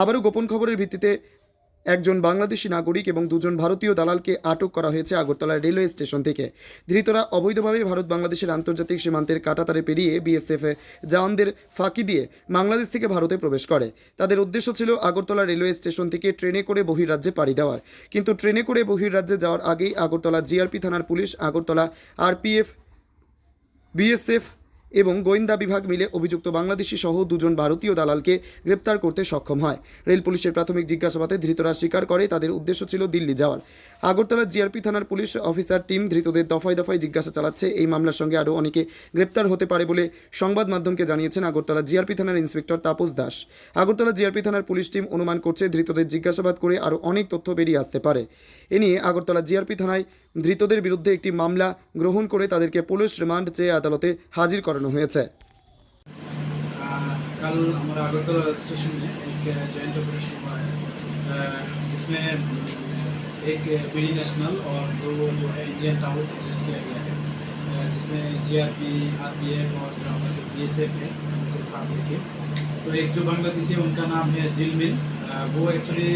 আবারও গোপন খবরের ভিত্তিতে একজন বাংলাদেশি নাগরিক এবং দুজন ভারতীয় দালালকে আটক করা হয়েছে আগরতলা রেলওয়ে স্টেশন থেকে। ধৃতরা অবৈধভাবে ভারত বাংলাদেশের আন্তর্জাতিক সীমান্তের কাটাতারে পেরিয়ে বিএসএফ জওয়ানদের ফাঁকি দিয়ে বাংলাদেশ থেকে ভারতে প্রবেশ করে। তাদের উদ্দেশ্য ছিল আগরতলা রেলওয়ে স্টেশন থেকে ট্রেনে করে বহির্রাজ্যে পাড়ি দেওয়ার। কিন্তু ট্রেনে করে বহির্রাজ্যে যাওয়ার আগেই আগরতলা জিআরপি থানার পুলিশ আগরতলা আরপিএফ, বিএসএফ এবং গোয়েন্দা বিভাগ মিলে অভিযুক্ত বাংলাদেশি সহ দুজন ভারতীয় দালালকে গ্রেপ্তার করতে সক্ষম হয়। রেল পুলিশের প্রাথমিক জিজ্ঞাসাবাদে ধৃতরা স্বীকার করে তাদের উদ্দেশ্য ছিল দিল্লি যাওয়ার। আগরতলা জিআরপি থানার পুলিশ অফিসার টিম ধৃতদের দফায় দফায় জিজ্ঞাসা চালাচ্ছে। এই মামলার সঙ্গে আরও অনেকে গ্রেপ্তার হতে পারে বলে সংবাদ মাধ্যমকে জানিয়েছেন আগরতলা জিআরপি থানার ইন্সপেক্টর তাপস দাস। আগরতলা জিআরপি থানার পুলিশ টিম অনুমান করছে, ধৃতদের জিজ্ঞাসাবাদ করে আরও অনেক তথ্য বেরিয়ে আসতে পারে। এ নিয়ে আগরতলা জিআরপি থানায় ধৃতদের বিরুদ্ধে একটি মামলা গ্রহণ করে তাদেরকে পুলিশ রিমান্ড চেয়ে আদালতে হাজির করানো হয়েছে आ, कल हमारा अगरतला रेल स्टेशन में एक जॉइंट ऑपरेशन हुआ है आ, जिसमें एक बीडी नेशनल और दो जो है इंडियन टाउट अरेस्ट किया गया है आ, जिसमें जीआरपी आरपीएफ और हमारे जो बीएसएफ है उनको साथ लेके तो एक जो बांग्लादेशी है उनका नाम है जिल मिल आ, वो एक्चुअली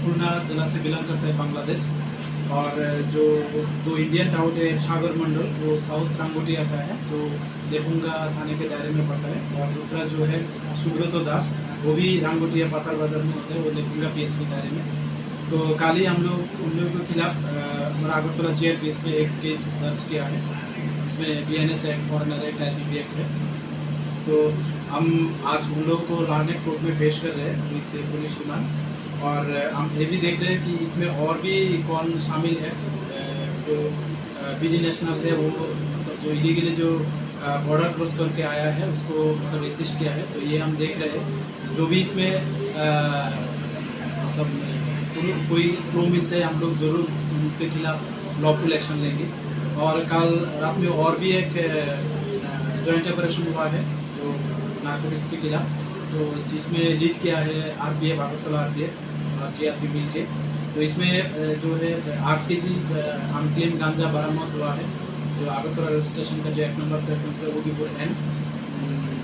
खुलना जिला से बिलोंग करता है बांग्लादेश और जो दो इंडियन टाउट है सागर मंडल वो साउथ रांगोटिया का है जो लेफुंगा थाने के दायरे में पड़ता है। और दूसरा जो है सुब्रतो दास वो भी रांगोटिया पाताल बाज़ार में होता है, वो लेफुंगा पी के दायरे में। तो कल ही हम लोग, उन लोगों के खिलाफ हमारा अगरतला जे में एक केस दर्ज किया है, जिसमें B N S act foreigner act I P act है। तो हम आज उन लोगों को लाहनेट कोर्ट में पेश कर रहे हैं विथ पुलिस रिमांड और हम ये भी देख रहे हैं कि इसमें और भी कौन शामिल है जो बी डी नेशनल है, वो मतलब जो इलीगली जो बॉर्डर क्रॉस करके आया है, उसको मतलब असिस्ट किया है। तो ये हम देख रहे हैं। जो भी इसमें मतलब कोई- कोई क्लो मिलते हैं, हम लोग ज़रूर उनके खिलाफ लॉफुल एक्शन लेंगे। और कल रात में और भी एक जॉइंट ऑपरेशन हुआ है, जो नार्कोटिक्स के खिलाफ। तो जिसमें लीड किया है R B F Agartala R B F और जे आर पी मिल के। तो इसमें जो है, आठ के जी अनक्लेम गांजा बरामद हुआ है, जो अगरतला रेल स्टेशन का जो एक नंबर प्लेटफॉर्म है उदयपुर एन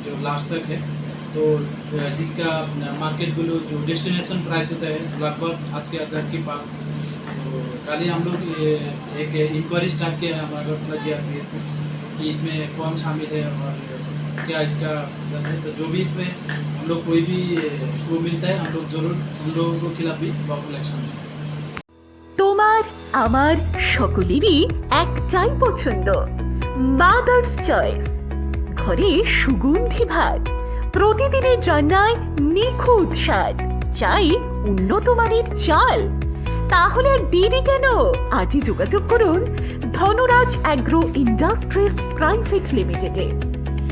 जो लास्ट तक है। तो जिसका मार्केट वैल्यू जो डेस्टिनेशन प्राइस होता है, लगभग अस्सी हज़ार के पास। तो कल ही हम लोग एक इंक्वायरी स्टार्ट किया है हमारे Agartala G R P S में, कि इसमें कौन शामिल है और क्या इसका मतलब है तो जो भी इसमें हम लोग कोई भी वो मिलता है हम लोग जरूर हम लोगों के खिलाफ भी लॉफुल एक्शन लेंगे তোমার আমার সকলেরই একটাই পছন্দ মাদার্স চয়েস ঘরে সুগন্ধি ভাত প্রতিদিনের রান্নায় নিখুঁত স্বাদ চাই উন্নত মানের চাল তাহলে আর দেরি কেন আজই যোগাযোগ করুন ধনরাজ অ্যাগ্রো ইন্ডাস্ট্রিজ প্রাইভেট লিমিটেডে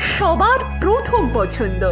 সবার প্রথম পছন্দ।